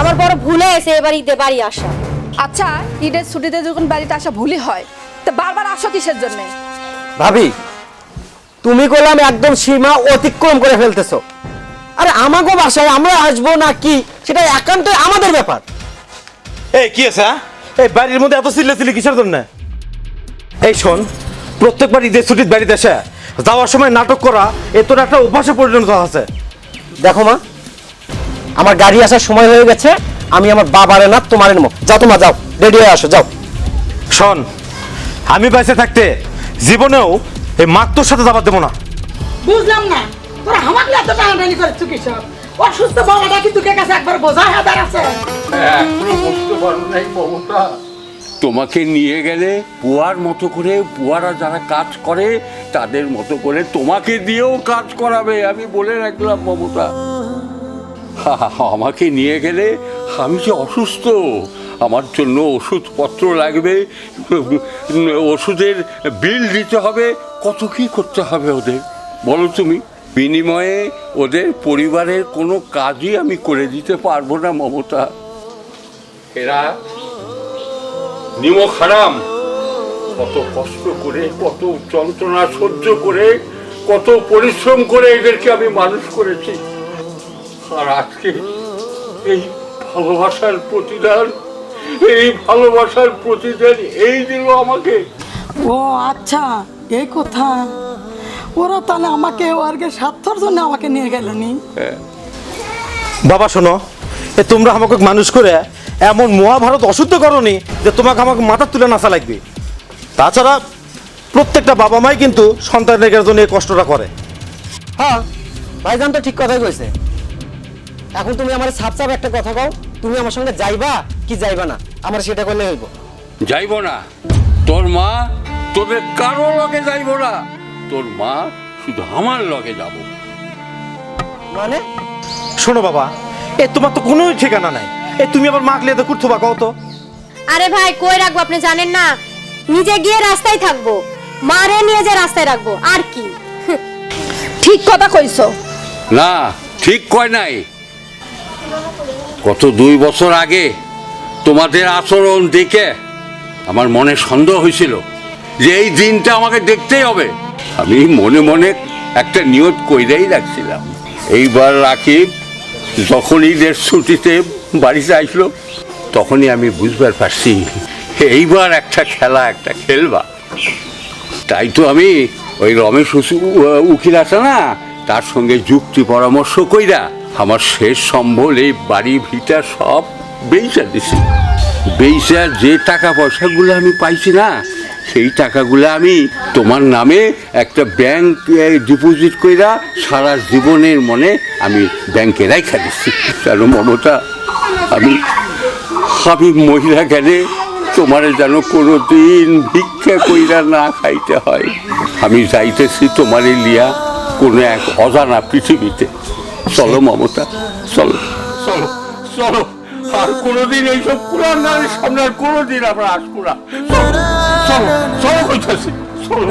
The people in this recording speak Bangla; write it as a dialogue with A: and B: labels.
A: আমার বড় ভুল হয়েছে এবার ঈদে বাড়ি আসা।
B: আচ্ছা ঈদের ছুটিতে যখন বাড়িতে আসা ভুলই হয় তো বারবার আসো কিসের জন্য?
C: ভাবি তুমি করলাম একদম সীমা অতিক্রম করে ফেলতেছো। আরে আমাকে বাসায় আমরা আসব না কি? সেটা একান্তই আমাদের ব্যাপার।
D: এই কি আছে হ্যাঁ? এই বাড়ির মধ্যে এত চিল্লা চিল্লি কিসের জন্য? এই শোন প্রত্যেকবার ঈদের ছুটির বাড়িতে এসে যাওয়ার সময় নাটক করা এ তোর একটা অভ্যাসে পরিণত আছে
C: দেখো মা আমার গাড়ি আসার সময় হয়ে গেছে আমি আমার বাবারে না তোমার নেব যাও তোমা যাও। রেডি হয়ে আসো যাও।
D: শোন আমি বেঁচে থাকতে জীবনেও এই মাক তোর সাথে যাবার দেবো না।
E: বুঝলাম না। তোরা আমাকে এত টানাটানি করে চুকিস অসুস্থ বাবাটা কি তোকে কাছে একবার বোঝা
F: মমতা তোমাকে নিয়ে গেলে বুয়ার মতো করে বুয়ারা যারা কাজ করে তাদের মতো করে তোমাকে দিয়েও কাজ করাবে আমি বলে রাখলাম মমতা। আমাকে নিয়ে গেলে আমি যে অসুস্থ। আমার জন্য ওষুধপত্র লাগবে, ওষুধের বিল দিতে হবে, কত কি করতে হবে ওদের? বলো তুমি, বিনিময়ে ওদের পরিবারের কোনো কাজই আমি করে দিতে পারব না, মমতা। এরা নিমক হারাম কত কষ্ট করে, কত যন্ত্রণা সহ্য করে, কত পরিশ্রম করে এদেরকে আমি মানুষ করেছি। আর আজকে এই ভালোবাসার প্রতিদান এই ভালোবাসার প্রতিদান এই দিল আমাকে।
E: ও আচ্ছা এই কথা। ওরা তাহলে আমাকে ওয়ার্গের স্বার্থর জন্য আমাকে নিয়ে গেল নি?
D: বাবা শোনো এ তোমরা আমাকে মানুষ করে এমন মহাভারত অশুদ্ধ করনি যে তোমাকে আমাকে মাথা তুলে নাচা লাগবে। তাছাড়া প্রত্যেকটা বাবা মাই কিন্তু সন্তানের জন্য এই কষ্টটা করে।
C: হ্যাঁ ভাইজান তো ঠিক কথাই কইছে। এখন তুমি আমার সাপ সাপ একটা কথা কও তুমি আমার সঙ্গে যাইবা কি যাইবা না? আমার সেটা করলে হইব।
F: যাইব না। তোর মা তোদের কারও লগে যাইব না। তোর মা শুধু আমার লগে যাব।
C: মানে?
D: শোনো বাবা এ তোমার তো কোনো ঠিকানা নাই। এ তুমি আবার মাকলে তো কুর্থবা কও তো।
A: আরে ভাই কই রাখব আপনি জানেন না? নিজে গিয়ে রাস্তায় থাকব। মারে নিয়ে যে রাস্তায় রাখব আর কি?
B: ঠিক কথা কইছো।
F: না ঠিক কয় নাই। গত দুই বছর আগে তোমাদের আচরণ দেখে আমার মনে সন্দেহ হয়েছিল যে এই দিনটা আমাকে দেখতেই হবে। আমি মনে মনে একটা নিয়ত কইরাই রাখছিলাম। এইবার রাকিব যখন ঈদের ছুটিতে বাড়িতে আসলো তখনই আমি বুঝবার পারছি এইবার একটা খেলা, একটা খেলবা। তাই তো আমি ওই রমেশ উকিল আছে না, তার সঙ্গে যুক্তি পরামর্শ কইরা আমার শেষ সম্বল এই বাড়ি, ভিটা সব বেইচা দিছি। বেইচা যে টাকা পয়সাগুলো আমি পাইছি না, সেই টাকাগুলো আমি তোমার নামে একটা ব্যাংক ডিপোজিট কইরা সারা জীবনের মনে আমি ব্যাংকে রাইখা দিচ্ছি কেন মমতা আমি আমি মহিলা গেলে তোমার যেন কোনো দিন ভিক্ষা কইরা না খাইতে হয়। আমি যাইতেছি তোমারে লিয়া কোনো এক অজানা পৃথিবীতে। চলো, মমতা, চলো। চলো চলো। আর কোনোদিন এইসব পুরান গানের সামনে আর কোনোদিন আমরা আসব না। চলো চলো চলো চলো।